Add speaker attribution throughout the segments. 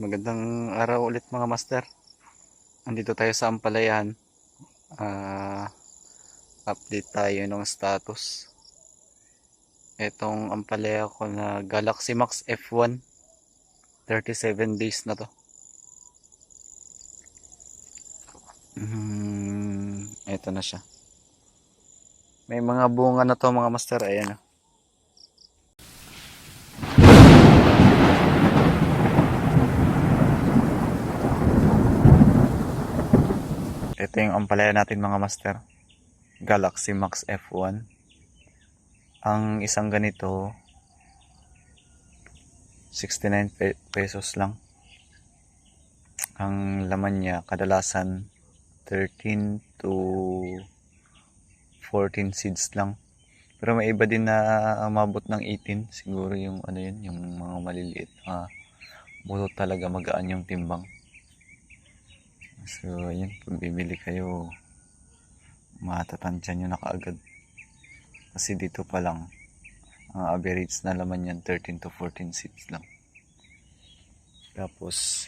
Speaker 1: Magandang araw ulit mga master. Andito tayo sa Ampalayan. Ah, update tayo ng status. Etong Ampalaya ko na Galaxy Max F1. 37 days na to. Hmm, eto na siya. May mga bunga na to mga master. Ayan oh. Ito yung ampalaya natin mga master. Galaxy Max F1. Ang isang ganito 69 pe- pesos lang. Ang laman niya kadalasan 13 to 14 seeds lang. Pero may iba din na umabot ng 18. Siguro yung ano yun, yung mga maliliit. Ah, buto talaga magaan yung timbang. So, ayun, kung bibili kayo, matatansya nyo na kaagad. Kasi dito pa lang, ang average na laman yan, 13 to 14 seeds lang. Tapos,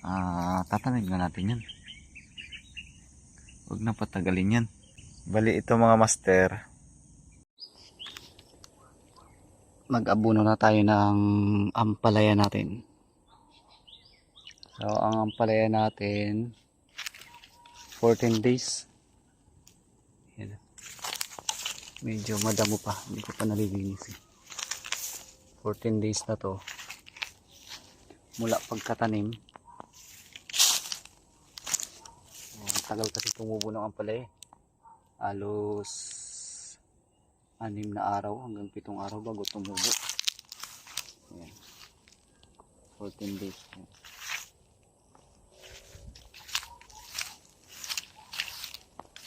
Speaker 1: ah, tatanig na natin yan. Huwag na patagalin yan. Bali, ito mga master, mag-abuno na tayo ng ampalaya natin. So, ang ampalaya natin, 14 days. Yan. Medyo madamo pa. Hindi ko pa nalilinis eh. 14 days na to. Mula pagkatanim. Ang tagal kasi tumubo ng ampalaya. eh. Halos anim na araw hanggang pitong araw bago tumubo. Ayan. 14 days.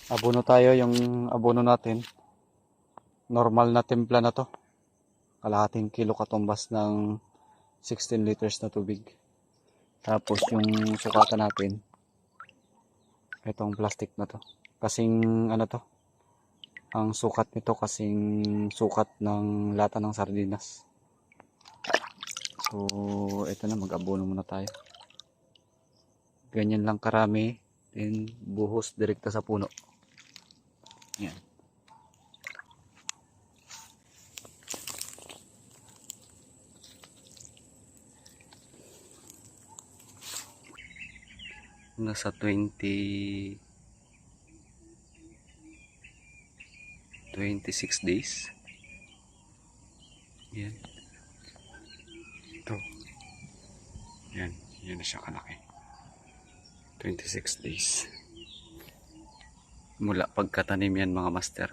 Speaker 1: Abono tayo yung abono natin. Normal na timpla na to. Kalahating kilo katumbas ng 16 liters na tubig. Tapos yung sukatan natin. Itong plastic na to. Kasing ano to. Ang sukat nito kasing sukat ng lata ng sardinas. So, ito na mag-abono muna tayo. Ganyan lang karami. Then, buhos direkta sa puno. Yan. Nasa 20 26 days. Yan. Ito. Yan. Yan na siya kalaki. 26 days. Mula pagkatanim yan mga master.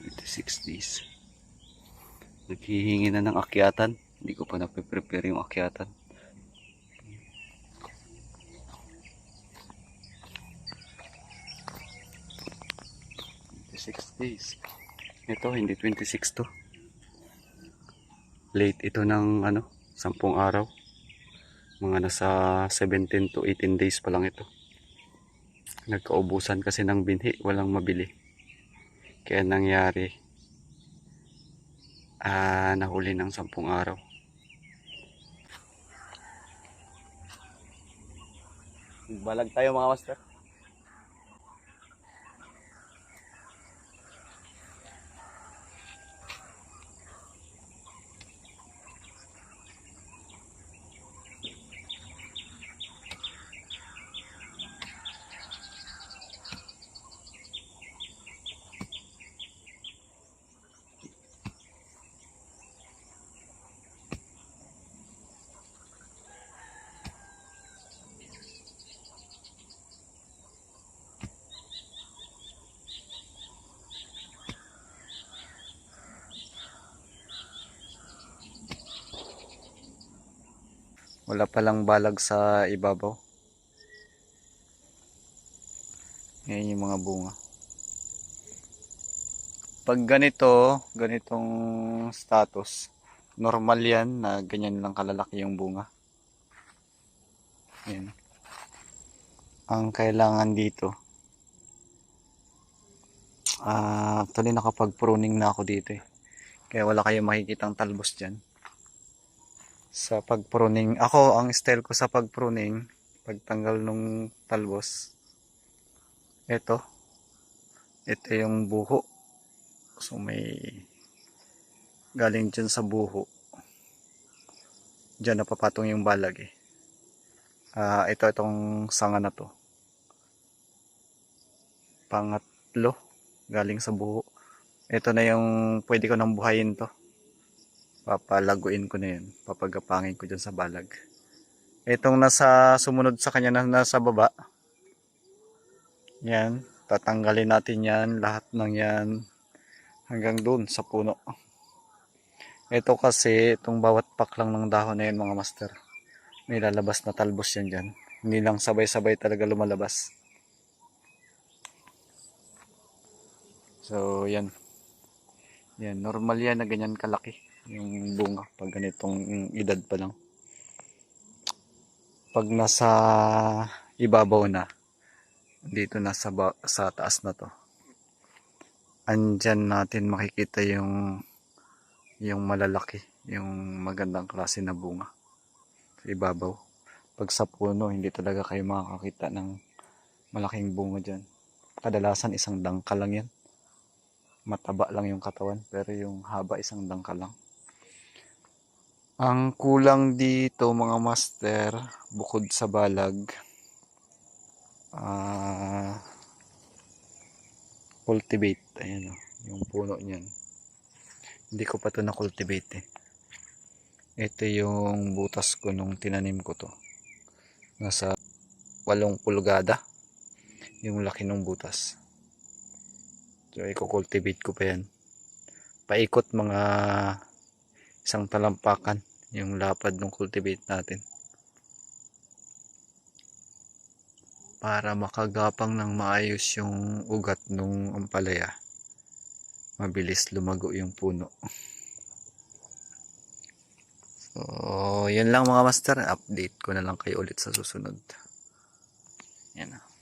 Speaker 1: Twenty-six days. Naghihingi na ng akyatan. Hindi ko pa nape-prepare yung akyatan. 26 days. Ito, hindi 26 to. Late ito ng ano, 10 araw. Mga nasa 17 to 18 days pa lang ito. Nagkaubusan kasi ng binhi, walang mabili. Kaya nangyari, ah, nahuli ng 10 araw. Balag tayo mga master. Wala palang balag sa ibabaw. Yan yung mga bunga. Pag ganito, ganitong status, normal yan na ganyan lang kalalaki yung bunga. Yan. Ang kailangan dito, ah actually nakapag-pruning na ako dito eh. Kaya wala kayong makikitang talbos dyan. Sa pagpruning, ako ang style ko sa pagpruning, pagtanggal ng talbos, ito, ito yung buho. So may galing dyan sa buho. Diyan napapatong yung balag eh. Ah, ito itong sanga na to. Pangatlo, galing sa buho. Ito na yung pwede ko nang buhayin to. Papalaguin ko na yun. Papagapangin ko dyan sa balag. Itong nasa sumunod sa kanya na nasa baba. Yan. Tatanggalin natin yan. Lahat ng yan. Hanggang doon sa puno. Ito kasi, itong bawat pak lang ng dahon na yun mga master. May lalabas na talbos yan dyan. Hindi lang sabay-sabay talaga lumalabas. So, yan. Yan, normal yan na ganyan kalaki yung bunga pag ganitong edad pa lang. Pag nasa ibabaw na, dito na sa, sa taas na to, andyan natin makikita yung yung malalaki, yung magandang klase na bunga sa ibabaw. Pag sa puno, hindi talaga kayo makakakita ng malaking bunga dyan. Kadalasan isang dangka lang yan mataba lang yung katawan pero yung haba isang dangkal lang. Ang kulang dito mga master bukod sa balag ah cultivate. Ayan o yung puno niyan. Hindi ko pa to na cultivate eh. Ito yung butas ko nung tinanim ko to. Nasa walong pulgada yung laki ng butas. So, i-cultivate ko pa yan. Paikot mga isang talampakan yung lapad ng cultivate natin. Para makagapang ng maayos yung ugat ng ampalaya. Mabilis lumago yung puno. So, yun lang mga master. Update ko na lang kayo ulit sa susunod. Yan na.